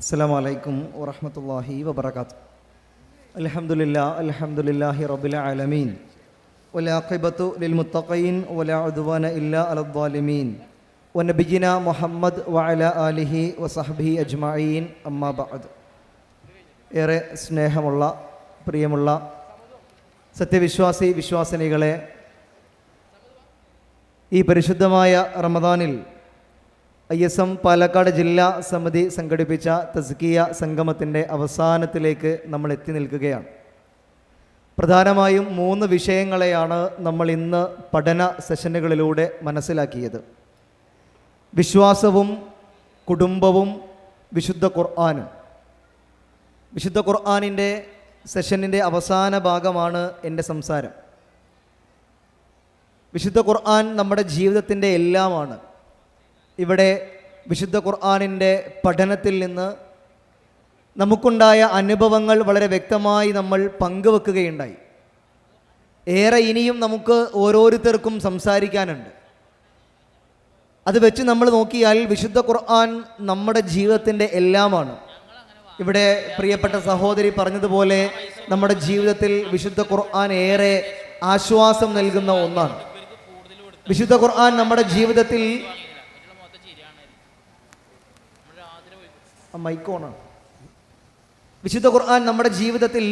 അസ്സാം വലൈക്കും വറഹമത്തല്ലാഹി വബർക്കാത്ത് അലഹമുല്ല അലഹമുല്ലാഹി റബുല ആലമീൻ. വലാഖിബത്തു ലിൽ മുത്തഖീൻ വലാ ഇല്ല അലദ്വാലിമീൻ വനബിജിന മുഹമ്മദ് വഅല ആലിഹി വസഹബി അജ്മായീൻ അമ്മാബാദ് ഏറെ സ്നേഹമുള്ള പ്രിയമുള്ള സത്യവിശ്വാസി വിശ്വാസിനികളെ ഈ പരിശുദ്ധമായ റമദാനിൽ ഐ എസ് എം പാലക്കാട് ജില്ലാ സമിതി സംഘടിപ്പിച്ച തസ്കിയ സംഗമത്തിന്റെ അവസാനത്തിലേക്ക് നമ്മൾ എത്തി നിൽക്കുകയാണ്. പ്രധാനമായും മൂന്ന് വിഷയങ്ങളെയാണ് നമ്മൾ ഇന്ന് പഠന സെഷനുകളിലൂടെ മനസ്സിലാക്കിയത്. വിശ്വാസവും കുടുംബവും വിശുദ്ധ ഖുർആാനും. വിശുദ്ധ ഖുർആാനിന്റെ സെഷനിന്റെ അവസാന ഭാഗമാണ് എന്റെ സംസാരം. വിശുദ്ധ ഖുർആൻ നമ്മുടെ ജീവിതത്തിന്റെ എല്ലാമാണ്. ഇവിടെ വിശുദ്ധ ഖുർആാനിന്റെ പഠനത്തിൽ നിന്ന് നമുക്കുണ്ടായ അനുഭവങ്ങൾ വളരെ വ്യക്തമായി നമ്മൾ പങ്കുവെക്കുകയുണ്ടായി. ഏറെ ഇനിയും നമുക്ക് ഓരോരുത്തർക്കും സംസാരിക്കാനുണ്ട്. അത് വെച്ച് നമ്മൾ നോക്കിയാൽ വിശുദ്ധ ഖുർആൻ നമ്മുടെ ജീവിതത്തിന്റെ എല്ലാമാണ്. ഇവിടെ പ്രിയപ്പെട്ട സഹോദരി പറഞ്ഞതുപോലെ നമ്മുടെ ജീവിതത്തിൽ വിശുദ്ധ ഖുർആൻ ഏറെ ആശ്വാസം നൽകുന്ന ഒന്നാണ്. വിശുദ്ധ ഖുർആൻ നമ്മുടെ ജീവിതത്തിൽ മൈക്കോണാണ് വിശുദ്ധ ഖുർആൻ നമ്മുടെ ജീവിതത്തിൽ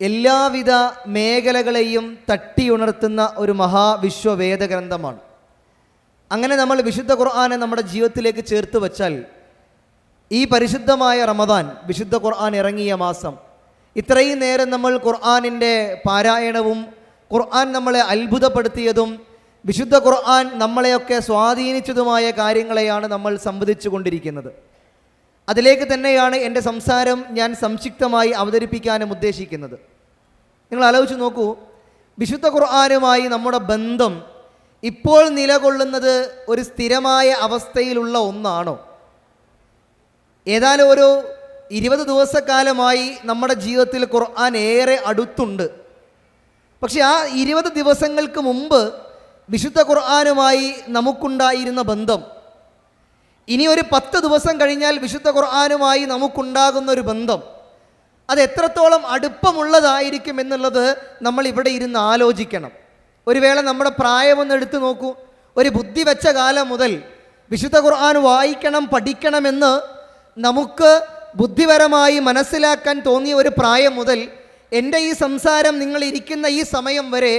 എല്ലാവിധ മേഖലകളെയും തട്ടിയുണർത്തുന്ന ഒരു മഹാവിശ്വവേദ ഗ്രന്ഥമാണ് അങ്ങനെ നമ്മൾ വിശുദ്ധ ഖുർആാനെ നമ്മുടെ ജീവിതത്തിലേക്ക് ചേർത്ത് വച്ചാൽ ഈ പരിശുദ്ധമായ റമദാൻ വിശുദ്ധ ഖുർആൻ ഇറങ്ങിയ മാസം ഇത്രയും നേരം നമ്മൾ ഖുർആാനിന്റെ പാരായണവും ഖുർആൻ നമ്മളെ അത്ഭുതപ്പെടുത്തിയതും വിശുദ്ധ ഖുർആൻ നമ്മളെയൊക്കെ സ്വാധീനിച്ചതുമായ കാര്യങ്ങളെയാണ് നമ്മൾ സംവദിച്ചു കൊണ്ടിരിക്കുന്നത് അതിലേക്ക് തന്നെയാണ് എന്റെ സംസാരം ഞാൻ സംക്ഷിപ്തമായി അവതരിപ്പിക്കാനും ഉദ്ദേശിക്കുന്നത്. നിങ്ങൾ ആലോചിച്ച് നോക്കൂ വിശുദ്ധ ഖുർആാനുമായി നമ്മുടെ ബന്ധം ഇപ്പോൾ നിലകൊള്ളുന്നത് ഒരു സ്ഥിരമായ അവസ്ഥയിലുള്ള ഒന്നാണോ? ഏതായാലും ഒരു ഇരുപത് ദിവസക്കാലമായി നമ്മുടെ ജീവിതത്തിൽ ഖുർആൻ ഏറെ അടുത്തുണ്ട്. പക്ഷെ ആ ഇരുപത് ദിവസങ്ങൾക്ക് മുമ്പ് വിശുദ്ധ ഖുർആാനുമായി നമുക്കുണ്ടായിരുന്ന ബന്ധം ഇനി ഒരു പത്ത് ദിവസം കഴിഞ്ഞാൽ വിശുദ്ധ ഖുർആാനുമായി നമുക്കുണ്ടാകുന്ന ഒരു ബന്ധം. അത് എത്രത്തോളം അടുപ്പമുള്ളതായിരിക്കും എന്നുള്ളത് നമ്മൾ ഇവിടെ ഇരുന്ന് ആലോചിക്കണം. ഒരു വേള നമ്മുടെ പ്രായമൊന്ന് എടുത്തു നോക്കൂ. ഒരു ബുദ്ധി വെച്ച കാലം മുതൽ വിശുദ്ധ ഖുർആൻ വായിക്കണം പഠിക്കണമെന്ന് നമുക്ക് ബുദ്ധിപരമായി മനസ്സിലാക്കാൻ തോന്നിയ ഒരു പ്രായം മുതൽ എന്റെ ഈ സംസാരം നിങ്ങൾ ഇരിക്കുന്ന ഈ സമയം വരെ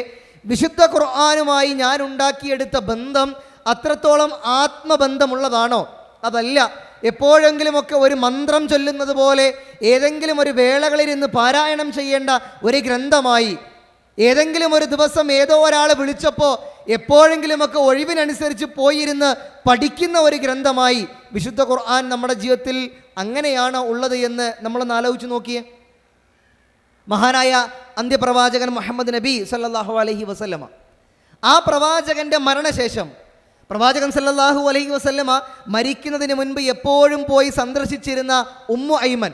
വിശുദ്ധ ഖുർആാനുമായി ഞാൻ ഉണ്ടാക്കിയെടുത്ത ബന്ധം അത്രത്തോളം ആത്മബന്ധമുള്ളതാണോ? അതല്ല. എപ്പോഴെങ്കിലുമൊക്കെ ഒരു മന്ത്രം ചൊല്ലുന്നത് പോലെ ഏതെങ്കിലും ഒരു വേളകളിലിരുന്ന് പാരായണം ചെയ്യേണ്ട ഒരു ഗ്രന്ഥമായി ഏതെങ്കിലും ഒരു ദിവസം ഏതോ ഒരാളെ വിളിച്ചപ്പോൾ എപ്പോഴെങ്കിലുമൊക്കെ ഒഴിവിനനുസരിച്ച് പോയിരുന്ന് പഠിക്കുന്ന ഒരു ഗ്രന്ഥമായി വിശുദ്ധ ഖുർആൻ നമ്മുടെ ജീവിതത്തിൽ അങ്ങനെയാണ് ഉള്ളത് എന്ന് നമ്മളൊന്ന് ആലോചിച്ച് നോക്കിയേ. മഹാനായ അന്ത്യപ്രവാചകൻ മുഹമ്മദ് നബി സല്ലാഹു അലഹി വസല്ലമ. ആ പ്രവാചകന്റെ മരണശേഷം പ്രവാചകൻ സല്ലാഹു അലൈഹി വസല്ലമ മരിക്കുന്നതിന് മുൻപ് എപ്പോഴും പോയി സന്ദർശിച്ചിരുന്ന ഉമ്മു ഐമൻ.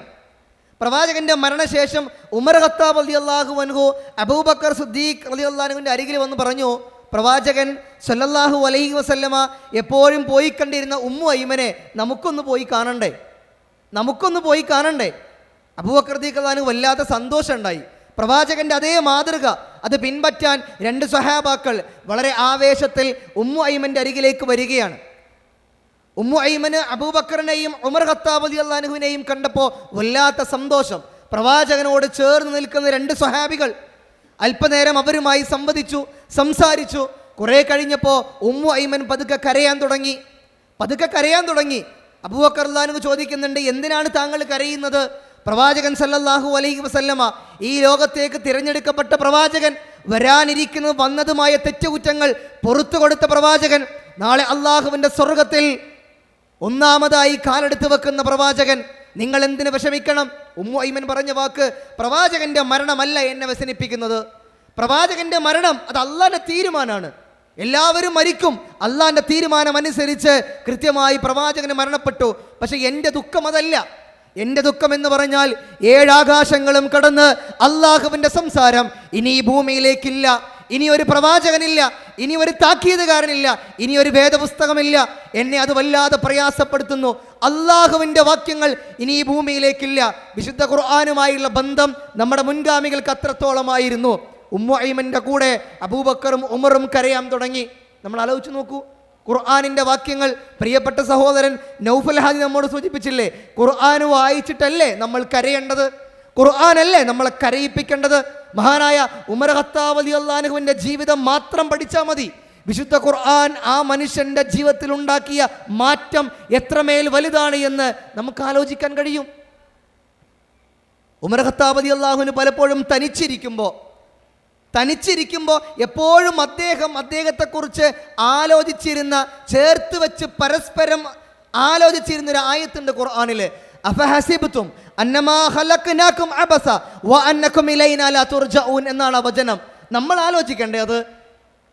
പ്രവാചകന്റെ മരണശേഷം ഉമർ ഖത്താബ് അലി അള്ളാഹു അൻഹു അബൂബക്കർ സുദ്ദീഖ് അലി അള്ളാഹുവിന്റെ അരികിൽ വന്ന് പറഞ്ഞു പ്രവാചകൻ സല്ലല്ലാഹു അലൈഹി വസല്ലമ എപ്പോഴും പോയി കണ്ടിരുന്ന ഉമ്മു ഐമനെ നമുക്കൊന്ന് പോയി കാണണ്ടേ? നമുക്കൊന്ന് പോയി കാണണ്ടേ? അബൂബക്കർ ദീഖ് അള്ളാഹു വല്ലാത്ത സന്തോഷം ഉണ്ടായി പ്രവാചകന്റെ അതേ മാതൃക അത് പിൻപറ്റാൻ രണ്ട് സഹാബാക്കൾ വളരെ ആവേശത്തിൽ ഉമ്മു ഐമന്റെ അരികിലേക്ക് വരികയാണ്. ഉമ്മു ഐമന് അബൂബക്കറിനെയും ഉമർ ഖത്താബ് അലി അള്ളാഹുവിനെയും കണ്ടപ്പോൾ വല്ലാത്ത സന്തോഷം. പ്രവാചകനോട് ചേർന്ന് നിൽക്കുന്ന രണ്ട് സ്വഹാബികൾ അല്പനേരം അവരുമായി സംവദിച്ചു സംസാരിച്ചു. കുറേ കഴിഞ്ഞപ്പോൾ ഉമ്മു ഐമൻ പതുക്കെ കരയാൻ തുടങ്ങി. പതുക്കെ കരയാൻ തുടങ്ങി. അബൂബക്കർ അള്ളാനുഹു ചോദിക്കുന്നുണ്ട് എന്തിനാണ് താങ്കൾ കരയുന്നത്? പ്രവാചകൻ സല്ലല്ലാഹു അലൈഹി വസല്ലമ ഈ ലോകത്തേക്ക് തിരഞ്ഞെടുക്കപ്പെട്ട പ്രവാചകൻ വരാനിരിക്കുന്നത് വന്നതുമായ തെറ്റുകുറ്റങ്ങൾ പുറത്തു കൊടുത്ത പ്രവാചകൻ. നാളെ അള്ളാഹുവിന്റെ സ്വർഗത്തിൽ ഒന്നാമതായി കാലെടുത്ത് വെക്കുന്ന പ്രവാചകൻ. നിങ്ങൾ എന്തിനു വിഷമിക്കണം? ഉമ്മു ഐമൻ പറഞ്ഞ വാക്ക് പ്രവാചകന്റെ മരണമല്ല എന്നെ വ്യസനിപ്പിക്കുന്നത്. പ്രവാചകന്റെ മരണം അത് അള്ളാന്റെ തീരുമാനമാണ്. എല്ലാവരും മരിക്കും. അള്ളാന്റെ തീരുമാനം അനുസരിച്ച് കൃത്യമായി പ്രവാചകന് മരണപ്പെട്ടു. പക്ഷെ എന്റെ ദുഃഖം അതല്ല. എന്റെ ദുഃഖം എന്ന് പറഞ്ഞാൽ ഏഴാകാശങ്ങളും കടന്ന് അള്ളാഹുവിന്റെ സംസാരം. ഇനി ഈ ഭൂമിയിലേക്കില്ല. ഇനി ഒരു പ്രവാചകനില്ല. ഇനി ഒരു താക്കീതുകാരനില്ല. ഇനി ഒരു വേദപുസ്തകമില്ല. എന്നെ അത് വല്ലാതെ പ്രയാസപ്പെടുത്തുന്നു. അള്ളാഹുവിന്റെ വാക്യങ്ങൾ ഇനി ഈ ഭൂമിയിലേക്കില്ല. വിശുദ്ധ ഖുർആാനുമായുള്ള ബന്ധം നമ്മുടെ മുൻഗാമികൾക്ക് അത്രത്തോളമായിരുന്നു. ഉമ്മൈമന്റെ കൂടെ അബൂബക്കറും ഉമറും കരയാൻ തുടങ്ങി. നമ്മൾ ആലോചിച്ച് നോക്കൂ. ഖുർആാനിന്റെ വാക്യങ്ങൾ. പ്രിയപ്പെട്ട സഹോദരൻ നൗഫൽ ഹാജി നമ്മോട് സൂചിപ്പിച്ചില്ലേ? ഖുർആൻ വായിച്ചിട്ടല്ലേ നമ്മൾ കരയേണ്ടത്? ഖുർആാനല്ലേ നമ്മളെ കരയിപ്പിക്കേണ്ടത്? മഹാനായ ഉമർ ഹത്താവലി അള്ളാനുഹുവിന്റെ ജീവിതം മാത്രം പഠിച്ചാൽ മതി. വിശുദ്ധ ഖുർആൻ ആ മനുഷ്യന്റെ ജീവിതത്തിൽ ഉണ്ടാക്കിയ മാറ്റം എത്രമേൽ വലുതാണ് എന്ന് നമുക്ക് ആലോചിക്കാൻ കഴിയും. ഉമർ ഖത്താബതി അള്ളാഹുവിന് പലപ്പോഴും തനിച്ചിരിക്കുമ്പോൾ തനിച്ചിരിക്കുമ്പോൾ എപ്പോഴും അദ്ദേഹം അദ്ദേഹത്തെക്കുറിച്ച് ആലോചിച്ചിരുന്ന ചേർത്ത് വെച്ച് പരസ്പരം ആലോചിച്ചിരുന്ന ഒരു ആയത്തുണ്ട് ഖുർആനിൽ അന്നമാ അബസ വ എന്നാണ് വചനം. നമ്മൾ ആലോചിക്കേണ്ടേ അത്?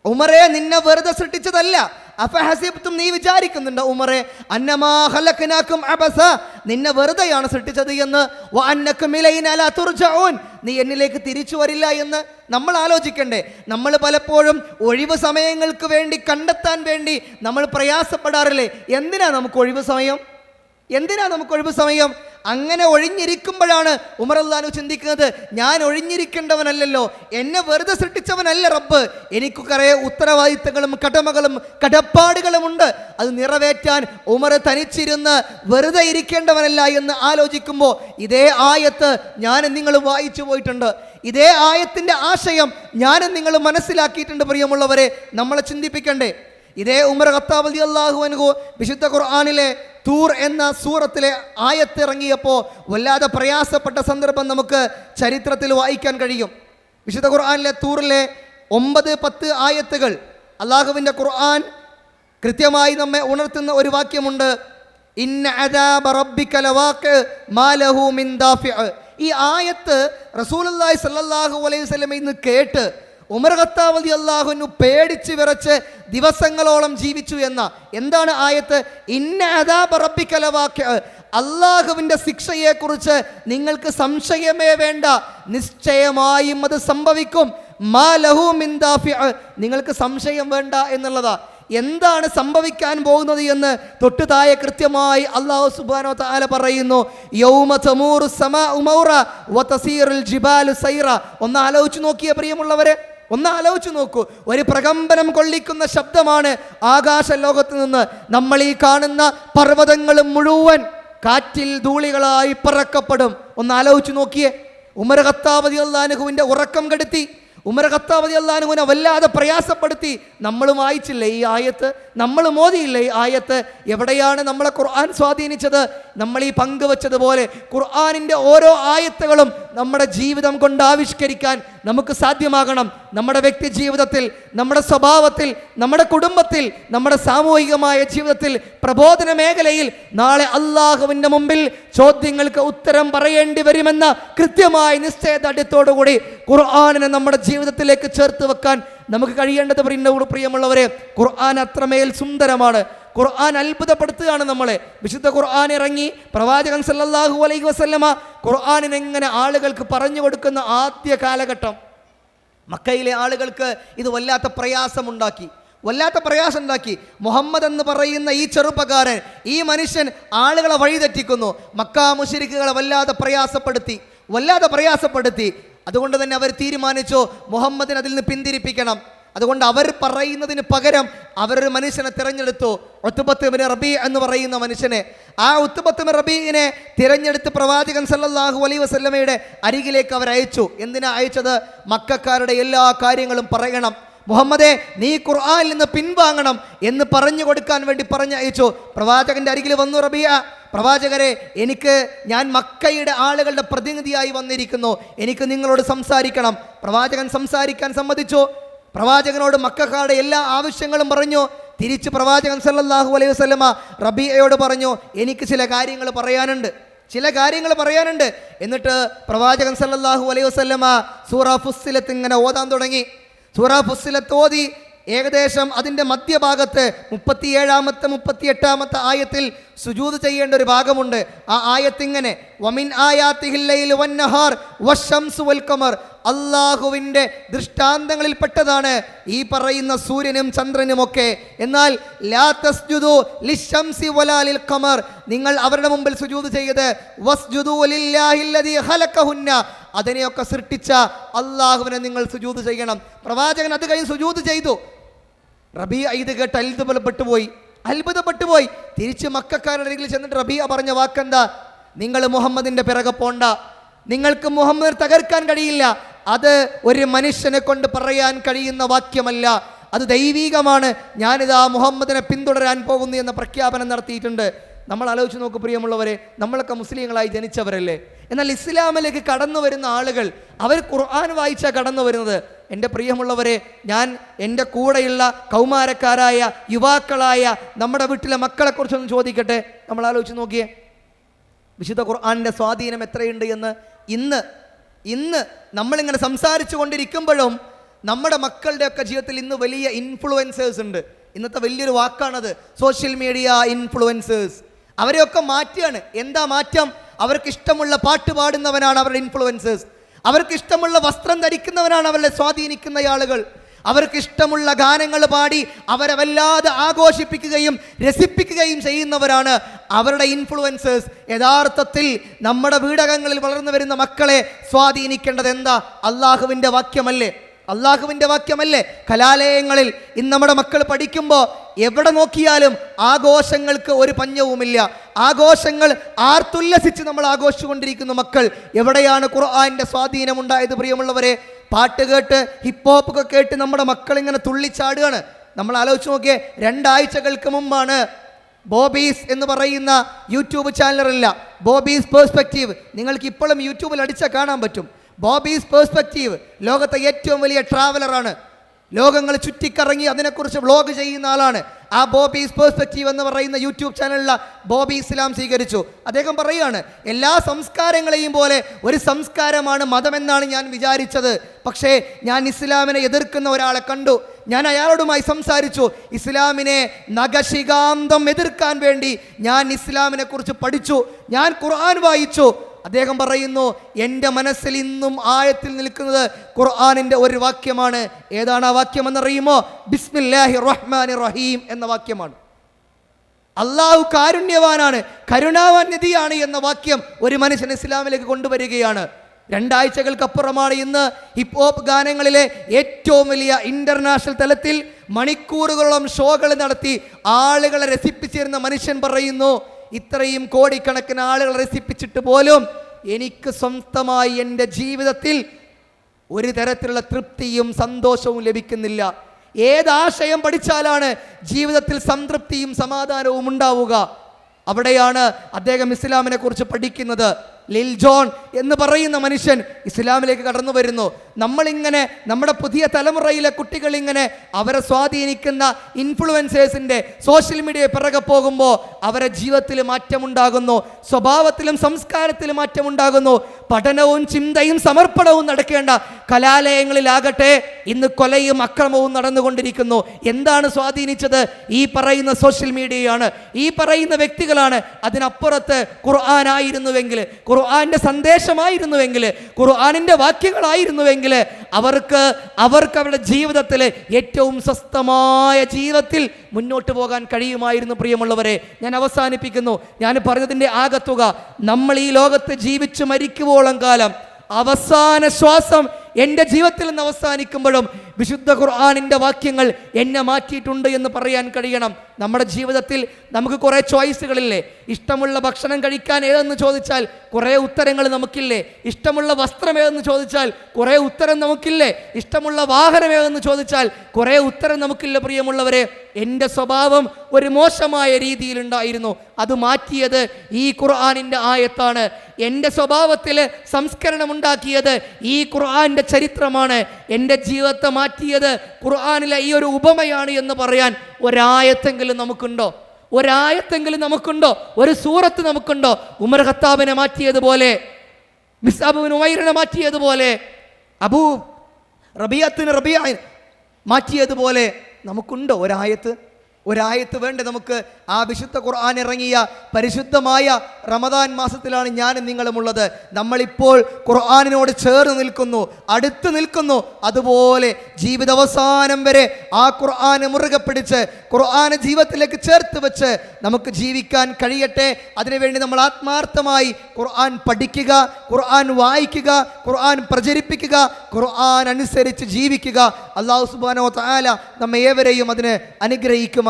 ഉമറെ നിന്നെ വെറുതെ സൃഷ്ടിച്ചതല്ല. അഫഹസിബ്തും നീ വിചാരിക്കുന്നുണ്ട് ഉമറെ അന്നമാ ഖലഖ്നാകും അബസ നിന്നെ വെറുതെയാണ് സൃഷ്ടിച്ചത് എന്ന്. തുർജഊൻ നീ എന്നിലേക്ക് തിരിച്ചു വരില്ല എന്ന് നമ്മൾ ആലോചിക്കണ്ടേ. നമ്മൾ പലപ്പോഴും ഒഴിവ് സമയങ്ങൾക്ക് വേണ്ടി കണ്ടെത്താൻ വേണ്ടി നമ്മൾ പ്രയാസപ്പെടാറില്ലേ? എന്തിനാ നമുക്ക് ഒഴിവ് സമയം? എന്തിനാ നമുക്ക് ഒഴിവ് സമയം? അങ്ങനെ ഒഴിഞ്ഞിരിക്കുമ്പോഴാണ് ഉമർ അള്ളാഹു ചിന്തിക്കുന്നത് ഞാൻ ഒഴിഞ്ഞിരിക്കേണ്ടവനല്ലല്ലോ എന്നെ വെറുതെ സൃഷ്ടിച്ചവനല്ല റബ്ബ്. എനിക്ക് കുറേ ഉത്തരവാദിത്തങ്ങളും കടമകളും കടപ്പാടുകളുമുണ്ട് അത് നിറവേറ്റാൻ ഉമർ തനിച്ചിരുന്ന് വെറുതെ ഇരിക്കേണ്ടവനല്ല എന്ന് ആലോചിക്കുമ്പോൾ ഇതേ ആയത്ത് ഞാൻ നിങ്ങൾ വായിച്ചു പോയിട്ടുണ്ട്. ഇതേ ആയത്തിന്റെ ആശയം ഞാനും നിങ്ങൾ മനസ്സിലാക്കിയിട്ടുണ്ട് പ്രിയമുള്ളവരെ. നമ്മളെ ചിന്തിപ്പിക്കണ്ടേ ഇതേ ഉമർ ഖത്താബ് അള്ളാഹു അനുഗു വിശുദ്ധ ഖുർആാനിലെ തൂർ എന്ന സൂറത്തിലെ ആയത്തിറങ്ങിയപ്പോൾ വല്ലാതെ പ്രയാസപ്പെട്ട സന്ദർഭം നമുക്ക് ചരിത്രത്തിൽ വായിക്കാൻ കഴിയും വിശുദ്ധ ഖുർആാനിലെ തൂറിലെ ഒമ്പത് പത്ത് ആയത്തുകൾ അള്ളാഹുവിന്റെ ഖുർആൻ കൃത്യമായി നമ്മെ ഉണർത്തുന്ന ഒരു വാക്യമുണ്ട് ഇന്ന. ഈ ആയത്ത് റസൂലുള്ളാഹി സ്വല്ലല്ലാഹു അലൈഹി വസല്ലമയിൽ നിന്ന് കേട്ട് ഉമർ ഖത്താവതി അള്ളാഹുനു പേടിച്ച് വിറച്ച് ദിവസങ്ങളോളം ജീവിച്ചു എന്ന എന്താണ് ആയത്ത്? ഇന്ന അദാബ റബ്ബിക ലവാഖ്. അള്ളാഹുവിന്റെ ശിക്ഷയെക്കുറിച്ച് നിങ്ങൾക്ക് സംശയമേ വേണ്ട. നിശ്ചയമായും അത് സംഭവിക്കും. മാ ലഹു മിന്ദാഫി നിങ്ങൾക്ക് സംശയം വേണ്ട എന്നുള്ളതാ. എന്താണ് സംഭവിക്കാൻ പോകുന്നത് എന്ന് തൊട്ടു താഴെ കൃത്യമായി അള്ളാഹു സുബാനോ താല പറയുന്നു. യൗമ തമൂറു സമാഉ മൗറ വ തസീറുൽ ജിബാലു സൈറ. ഒന്ന് ആലോചിച്ചു നോക്കിയ പ്രിയമുള്ളവരെ. ഒന്ന് ആലോചിച്ച് നോക്കൂ. ഒരു പ്രകമ്പനം കൊള്ളിക്കുന്ന ശബ്ദമാണ് ആകാശ ലോകത്ത് നിന്ന് നമ്മൾ ഈ കാണുന്ന പർവതങ്ങൾ മുഴുവൻ കാറ്റിൽ ധൂളികളായി പറക്കപ്പെടും. ഒന്ന് ആലോചിച്ച് നോക്കിയേ. ഉമർ അള്ളാനുഹുവിന്റെ ഉറക്കം കെടുത്തി. ഉമർ അള്ളാനുവിനെ വല്ലാതെ പ്രയാസപ്പെടുത്തി. നമ്മൾ വായിച്ചില്ലേ ഈ ആയത്ത്. നമ്മൾ മോദിയില്ലേ ഈ ആയത്ത്. എവിടെയാണ് നമ്മളെ ഖുർആൻ സ്വാധീനിച്ചത്? നമ്മൾ ഈ പങ്കുവച്ചതുപോലെ ഖുർആാനിന്റെ ഓരോ ആയത്തുകളും നമ്മുടെ ജീവിതം കൊണ്ട് ആവിഷ്കരിക്കാൻ നമുക്ക് സാധ്യമാകണം. നമ്മുടെ വ്യക്തി ജീവിതത്തിൽ നമ്മുടെ സ്വഭാവത്തിൽ നമ്മുടെ കുടുംബത്തിൽ നമ്മുടെ സാമൂഹികമായ ജീവിതത്തിൽ പ്രബോധന മേഖലയിൽ നാളെ അള്ളാഹുവിന്റെ മുമ്പിൽ ചോദ്യങ്ങൾക്ക് ഉത്തരം പറയേണ്ടി വരുമെന്ന കൃത്യമായ നിശ്ചയദാർഢ്യത്തോടുകൂടി ഖുർആാനിനെ നമ്മുടെ ജീവിതത്തിലേക്ക് ചേർത്ത് വെക്കാൻ നമുക്ക് കഴിയേണ്ടത് പ്രിയ പ്രിയമുള്ളവരെ ഖുർആൻ അത്രമേൽ സുന്ദരമാണ്. ഖുർആൻ അത്ഭുതപ്പെടുത്തുകയാണ് നമ്മളെ. വിശുദ്ധ ഖുർആൻ ഇറങ്ങി പ്രവാചകൻ സല്ലല്ലാഹു അലൈഹി വസല്ലമ ഖുർആാനിനെങ്ങനെ ആളുകൾക്ക് പറഞ്ഞു കൊടുക്കുന്ന ആദ്യ കാലഘട്ടം. മക്കയിലെ ആളുകൾക്ക് ഇത് വല്ലാത്ത പ്രയാസമുണ്ടാക്കി. വല്ലാത്ത പ്രയാസം ഉണ്ടാക്കി മുഹമ്മദ് എന്ന് പറയുന്ന ഈ ചെറുപ്പക്കാരൻ ഈ മനുഷ്യൻ ആളുകളെ വഴിതെറ്റിക്കുന്നു. മക്കാ മുഷിരിക്കുകളെ വല്ലാതെ പ്രയാസപ്പെടുത്തി വല്ലാതെ പ്രയാസപ്പെടുത്തി. അതുകൊണ്ട് തന്നെ അവർ തീരുമാനിച്ചു മുഹമ്മദിനെ അതിൽ നിന്ന് പിന്തിരിപ്പിക്കണം. അതുകൊണ്ട് അവർ പറയുന്നതിന് പകരം അവരൊരു മനുഷ്യനെ തിരഞ്ഞെടുത്തു. ഒത്തുബത്തുമിന് റബി എന്ന് പറയുന്ന മനുഷ്യനെ. ആ ഉത്തുബത്ത് റബീനെ തിരഞ്ഞെടുത്ത് പ്രവാചകൻ സല്ലാഹു അലൈ വസല്ലമയുടെ അരികിലേക്ക് അവർ അയച്ചു. എന്തിനാ അയച്ചത്? മക്കാരുടെ എല്ലാ കാര്യങ്ങളും പറയണം. മുഹമ്മദെ നീ ഖുർആനിൽ നിന്ന് പിൻവാങ്ങണം എന്ന് പറഞ്ഞു കൊടുക്കാൻ വേണ്ടി പറഞ്ഞയച്ചു പ്രവാചകന്റെ അരികിൽ വന്നു റബിയ. പ്രവാചകരെ എനിക്ക് ഞാൻ മക്കയുടെ ആളുകളുടെ പ്രതിനിധിയായി വന്നിരിക്കുന്നു. എനിക്ക് നിങ്ങളോട് സംസാരിക്കണം. പ്രവാചകൻ സംസാരിക്കാൻ സമ്മതിച്ചു. പ്രവാചകനോട് മക്കാരുടെ എല്ലാ ആവശ്യങ്ങളും പറഞ്ഞു. തിരിച്ച് പ്രവാചകൻ സല്ലാഹു അലൈഹി വസ്ലമ റബിയയോട് പറഞ്ഞു എനിക്ക് ചില കാര്യങ്ങൾ പറയാനുണ്ട്. ചില കാര്യങ്ങൾ പറയാനുണ്ട്. എന്നിട്ട് പ്രവാചകൻ സല്ലാഹു അലൈഹി വസ്ലമ സൂറ ഫുസ്സിലത്ത് ഇങ്ങനെ ഓതാൻ തുടങ്ങി. സൂറ ഫുസ്സിലത്ത് ഓതി ഏകദേശം അതിന്റെ മധ്യഭാഗത്ത് മുപ്പത്തിയേഴാമത്തെ മുപ്പത്തിയെട്ടാമത്തെ ആയത്തിൽ സുജൂത് ചെയ്യേണ്ട ഒരു ഭാഗമുണ്ട്. ആ ആയത്തിങ്ങനെ വമിൻ ആയാത്തിഹില്ലയിൽ വന്നഹാർ വശംസു വൽ ഖമർ അള്ളാഹുവിന്റെ ദൃഷ്ടാന്തങ്ങളിൽപ്പെട്ടതാണ് ഈ പറയുന്ന സൂര്യനും ചന്ദ്രനും ഒക്കെ. എന്നാൽ ഖമർ. നിങ്ങൾ അവരുടെ മുമ്പിൽ സുജൂത് ചെയ്ത് വസ്ജുദു അതിനെയൊക്കെ സൃഷ്ടിച്ച അള്ളാഹുവിനെ നിങ്ങൾ സുജൂത് ചെയ്യണം. പ്രവാചകൻ അത് കഴിഞ്ഞ് സുജൂത് ചെയ്തു. റബി ഇത് കേട്ട് അത്ഭുതപ്പെട്ടുപോയി പോയി. അത്ഭുതപ്പെട്ടു പോയി. തിരിച്ച് മക്കാരുടെ അരികിൽ ചെന്നിട്ട് റബിയ പറഞ്ഞ വാക്കെന്താ? നിങ്ങൾ മുഹമ്മദിന്റെ പിറകെ പോണ്ട. നിങ്ങൾക്ക് മുഹമ്മദ് തകർക്കാൻ കഴിയില്ല. അത് ഒരു മനുഷ്യനെ കൊണ്ട് പറയാൻ കഴിയുന്ന വാക്യമല്ല. അത് ദൈവീകമാണ്. ഞാനിതാ മുഹമ്മദിനെ പിന്തുടരാൻ പോകുന്നു എന്ന പ്രഖ്യാപനം നടത്തിയിട്ടുണ്ട്. നമ്മൾ ആലോചിച്ച് നോക്ക് പ്രിയമുള്ളവരെ നമ്മളൊക്കെ മുസ്ലിങ്ങളായി ജനിച്ചവരല്ലേ? എന്നാൽ ഇസ്ലാമിലേക്ക് കടന്നു വരുന്ന ആളുകൾ അവർ ഖുർആൻ വായിച്ചാൽ കടന്നു വരുന്നത്. എന്റെ പ്രിയമുള്ളവരെ ഞാൻ എന്റെ കൂടെയുള്ള കൗമാരക്കാരായ യുവാക്കളായ നമ്മുടെ വീട്ടിലെ മക്കളെക്കുറിച്ചൊന്ന് ചോദിക്കട്ടെ. നമ്മൾ ആലോചിച്ച് നോക്കിയേ. വിശുദ്ധ ഖുർആാനിന്റെ സ്വാധീനം എത്രയുണ്ട് എന്ന് ഇന്ന് ഇന്ന് നമ്മളിങ്ങനെ സംസാരിച്ചു കൊണ്ടിരിക്കുമ്പോഴും നമ്മുടെ മക്കളുടെയൊക്കെ ജീവിതത്തിൽ ഇന്ന് വലിയ ഇൻഫ്ലുവൻസേഴ്സ് ഉണ്ട്. ഇന്നത്തെ വലിയൊരു വാക്കാണത് സോഷ്യൽ മീഡിയ ഇൻഫ്ലുവൻസേഴ്സ് അവരെയൊക്കെ മാറ്റുകയാണ് എന്താ മാറ്റം? അവർക്ക് ഇഷ്ടമുള്ള പാട്ട് പാടുന്നവനാണ് അവരുടെ ഇൻഫ്ലുവൻസേഴ്സ് അവർക്ക് ഇഷ്ടമുള്ള വസ്ത്രം ധരിക്കുന്നവനാണ് അവരെ സ്വാധീനിക്കുന്ന ആളുകൾ. അവർക്ക് ഇഷ്ടമുള്ള ഗാനങ്ങൾ പാടി അവരെ വല്ലാതെ ആഘോഷിപ്പിക്കുകയും രസിപ്പിക്കുകയും ചെയ്യുന്നവരാണ് അവരുടെ ഇൻഫ്ലുവൻസേഴ്സ് യഥാർത്ഥത്തിൽ നമ്മുടെ വീടകങ്ങളിൽ വളർന്നു വരുന്ന മക്കളെ സ്വാധീനിക്കേണ്ടത് എന്താ? അള്ളാഹുവിന്റെ വാക്യമല്ലേ? അള്ളാഹുവിന്റെ വാക്യമല്ലേ? കലാലയങ്ങളിൽ ഇന്ന് നമ്മുടെ മക്കൾ പഠിക്കുമ്പോൾ എവിടെ നോക്കിയാലും ആഘോഷങ്ങൾക്ക് ഒരു പഞ്ഞവുമില്ല. ആഘോഷങ്ങൾ ആർത്തുല്ലസിച്ച് നമ്മൾ ആഘോഷിച്ചുകൊണ്ടിരിക്കുന്ന മക്കൾ. എവിടെയാണ് ഖുർആാന്റെ സ്വാധീനമുണ്ടായത് പ്രിയമുള്ളവരെ? പാട്ട് കേട്ട് ഹിപ്പ് ഒക്കെ കേട്ട് നമ്മുടെ മക്കൾ ഇങ്ങനെ തുള്ളിച്ചാടുകയാണ്. നമ്മൾ ആലോചിച്ച് നോക്കിയേ രണ്ടാഴ്ചകൾക്ക് മുമ്പാണ് ബോബീസ് എന്ന് പറയുന്ന യൂട്യൂബ് ചാനലല്ല ബോബീസ് പേഴ്സ്പെക്റ്റീവ് നിങ്ങൾക്ക് ഇപ്പോഴും യൂട്യൂബിൽ അടിച്ചാൽ കാണാൻ പറ്റും. ബോബീസ് പേഴ്സ്പെക്റ്റീവ് ലോകത്തെ ഏറ്റവും വലിയ ട്രാവലറാണ് ലോകങ്ങൾ ചുറ്റിക്കറങ്ങി അതിനെക്കുറിച്ച് വ്ളോഗ് ചെയ്യുന്ന ആളാണ്. ആ ബോബീസ് പേഴ്സ്പെക്റ്റീവ് എന്ന് പറയുന്ന യൂട്യൂബ് ചാനലിൽ ബോബി ഇസ്ലാം സ്വീകരിച്ചു. അദ്ദേഹം പറയുകയാണ് എല്ലാ സംസ്കാരങ്ങളെയും പോലെ ഒരു സംസ്കാരമാണ് മതമെന്നാണ് ഞാൻ വിചാരിച്ചത്. പക്ഷേ ഞാൻ ഇസ്ലാമിനെ എതിർക്കുന്ന ഒരാളെ കണ്ടു. ഞാൻ അയാളോടുമായി സംസാരിച്ചു. ഇസ്ലാമിനെ നഖശികാന്തം എതിർക്കാൻ വേണ്ടി ഞാൻ ഇസ്ലാമിനെക്കുറിച്ച് പഠിച്ചു. ഞാൻ ഖുർആൻ വായിച്ചു. അദ്ദേഹം പറയുന്നു എന്റെ മനസ്സിൽ ഇന്നും ആയത്തിൽ നിൽക്കുന്നത് ഖുർആാനിന്റെ ഒരു വാക്യമാണ്. ഏതാണ് ആ വാക്യം എന്നറിയുമോ ബിസ്മില്ലാഹി റഹ്മാൻ റഹീം എന്ന വാക്യമാണ്. അള്ളാഹു കാരുണ്യവാനാണ് കരുണാവാനിധിയാണ് എന്ന വാക്യം ഒരു മനുഷ്യൻ ഇസ്ലാമിലേക്ക് കൊണ്ടുവരികയാണ്. രണ്ടാഴ്ചകൾക്കപ്പുറമാണ് ഇന്ന് ഹിപ് ഹോപ്പ് ഗാനങ്ങളിലെ ഏറ്റവും വലിയ ഇന്റർനാഷണൽ തലത്തിൽ മണിക്കൂറുകളോളം ഷോകൾ നടത്തി ആളുകളെ രസിപ്പിച്ചിരുന്ന മനുഷ്യൻ പറയുന്നു ഇത്രയും കോടിക്കണക്കിന് ആളുകൾ രസിപ്പിച്ചിട്ട് പോലും എനിക്ക് സ്വന്തമായി എന്റെ ജീവിതത്തിൽ ഒരു തരത്തിലുള്ള തൃപ്തിയും സന്തോഷവും ലഭിക്കുന്നില്ല. ഏതാശയം പഠിച്ചാലാണ് ജീവിതത്തിൽ സംതൃപ്തിയും സമാധാനവും ഉണ്ടാവുക? അവിടെയാണ് അദ്ദേഹം ഇസ്ലാമിനെ കുറിച്ച് പഠിക്കുന്നത്. ലിൽ ജോൺ എന്ന് പറയുന്ന മനുഷ്യൻ ഇസ്ലാമിലേക്ക് കടന്നു വരുന്നു. നമ്മളിങ്ങനെ നമ്മുടെ പുതിയ തലമുറയിലെ കുട്ടികളിങ്ങനെ അവരെ സ്വാധീനിക്കുന്ന ഇൻഫ്ലുവൻസേഴ്സിന്റെ സോഷ്യൽ മീഡിയ പിറകെ പോകുമ്പോൾ അവരെ ജീവിതത്തിൽ മാറ്റമുണ്ടാകുന്നു സ്വഭാവത്തിലും സംസ്കാരത്തിലും മാറ്റമുണ്ടാകുന്നു. പഠനവും ചിന്തയും സമർപ്പണവും നടക്കേണ്ട കലാലയങ്ങളിലാകട്ടെ ഇന്ന് കൊലയും അക്രമവും നടന്നുകൊണ്ടിരിക്കുന്നു. എന്താണ് സ്വാധീനിച്ചത്? ഈ പറയുന്ന സോഷ്യൽ മീഡിയയാണ് ഈ പറയുന്ന വ്യക്തികളാണ് അതിനപ്പുറത്ത് ഖുർആാനായിരുന്നുവെങ്കിൽ ഖുർആാന്റെ സന്ദേശമായിരുന്നുവെങ്കിൽ ഖുർആാനിന്റെ വാക്യങ്ങളായിരുന്നുവെങ്കിൽ അവർക്ക് അവർക്ക് അവരുടെ ജീവിതത്തിൽ ഏറ്റവും സ്വസ്ഥമായ ജീവിതത്തിൽ മുന്നോട്ട് പോകാൻ കഴിയുമായിരുന്നു പ്രിയമുള്ളവരെ. ഞാൻ അവസാനിപ്പിക്കുന്നു. ഞാൻ പറഞ്ഞതിന്റെ ആകത്തുക. നമ്മൾ ഈ ലോകത്ത് ജീവിച്ചു മരിക്കുവോളം കാലം അവസാന ശ്വാസം എന്റെ ജീവിതത്തിൽ നിന്ന് അവസാനിക്കുമ്പോഴും വിശുദ്ധ ഖുർആാനിന്റെ വാക്യങ്ങൾ എന്നെ മാറ്റിയിട്ടുണ്ട് എന്ന് പറയാൻ കഴിയണം. നമ്മുടെ ജീവിതത്തിൽ നമുക്ക് കുറേ ചോയ്സുകളില്ലേ? ഇഷ്ടമുള്ള ഭക്ഷണം കഴിക്കാൻ ഏതെന്ന് ചോദിച്ചാൽ കുറേ ഉത്തരങ്ങൾ നമുക്കില്ലേ? ഇഷ്ടമുള്ള വസ്ത്രം ഏതെന്ന് ചോദിച്ചാൽ കുറേ ഉത്തരം നമുക്കില്ലേ? ഇഷ്ടമുള്ള വാഹനം ഏതെന്ന് ചോദിച്ചാൽ കുറേ ഉത്തരം നമുക്കില്ല പ്രിയമുള്ളവരെ? എന്റെ സ്വഭാവം ഒരു മോശമായ രീതിയിലുണ്ടായിരുന്നു അത് മാറ്റിയത് ഈ ഖുർആാനിന്റെ ആയത്താണ്. എന്റെ സ്വഭാവത്തിൽ സംസ്കരണം ഉണ്ടാക്കിയത് ഈ ഖുർആാന്റെ ചരിത്രമാണ്. എന്റെ ജീവിതത്തെ മാറ്റിയത് ഖുർആാനിലെ ഈ ഒരു ഉപമയാണ് എന്ന് പറയാൻ ഒരായത്തെങ്കിലും നമുക്കുണ്ടോ? ഒരായത്തെങ്കിലും നമുക്കുണ്ടോ? ഒരു സൂറത്ത് നമുക്കുണ്ടോ? ഉമർ ഖത്താബിനെ മാറ്റിയതുപോലെ ഉമൈറിനെ മാറ്റിയതുപോലെ അബൂ റബിയത്തിന് റബിയ മാറ്റിയതുപോലെ നമുക്കുണ്ടോ ഒരായത്ത്? ഒരായത്ത് വേണ്ട നമുക്ക് ആ വിശുദ്ധ ഖുർആൻ ഇറങ്ങിയ പരിശുദ്ധമായ റമദാൻ മാസത്തിലാണ് ഞാനും നിങ്ങളുമുള്ളത്. നമ്മളിപ്പോൾ ഖുർആാനിനോട് ചേർന്ന് നിൽക്കുന്നു അടുത്ത് നിൽക്കുന്നു. അതുപോലെ ജീവിതാവസാനം വരെ ആ ഖുർആനെ മുറുകെ പിടിച്ച് ഖുർആനെ ജീവിതത്തിലേക്ക് ചേർത്ത് വെച്ച് നമുക്ക് ജീവിക്കാൻ കഴിയട്ടെ. അതിനുവേണ്ടി നമ്മൾ ആത്മാർത്ഥമായി ഖുർആൻ പഠിക്കുക ഖുർആൻ വായിക്കുക ഖുർആൻ പ്രചരിപ്പിക്കുക ഖുർആൻ അനുസരിച്ച് ജീവിക്കുക. അള്ളാഹു സുബാനോ താല നമ്മ ഏവരെയും അതിന്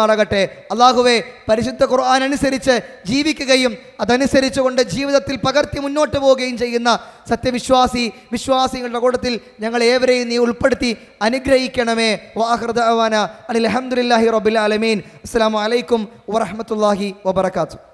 അനുഗ്രഹിക്കുമാറാകട്ടെ അള്ളാഹുവെ പരിശുദ്ധ ഖുർആൻ അനുസരിച്ച് ജീവിക്കുകയും അതനുസരിച്ച് കൊണ്ട് ജീവിതത്തിൽ പകർത്തി മുന്നോട്ട് പോവുകയും ചെയ്യുന്ന സത്യവിശ്വാസി വിശ്വാസികളുടെ കൂട്ടത്തിൽ ഞങ്ങൾ ഏവരെയും നീ ഉൾപ്പെടുത്തി അനുഗ്രഹിക്കണമേ. വാഹൃദാന അനിൽ അഹമ്മദില്ലാഹി റബുൽ അസ്സാം വലൈക്കും വറഹമത്തല്ലാഹി വബർക്കാത്തു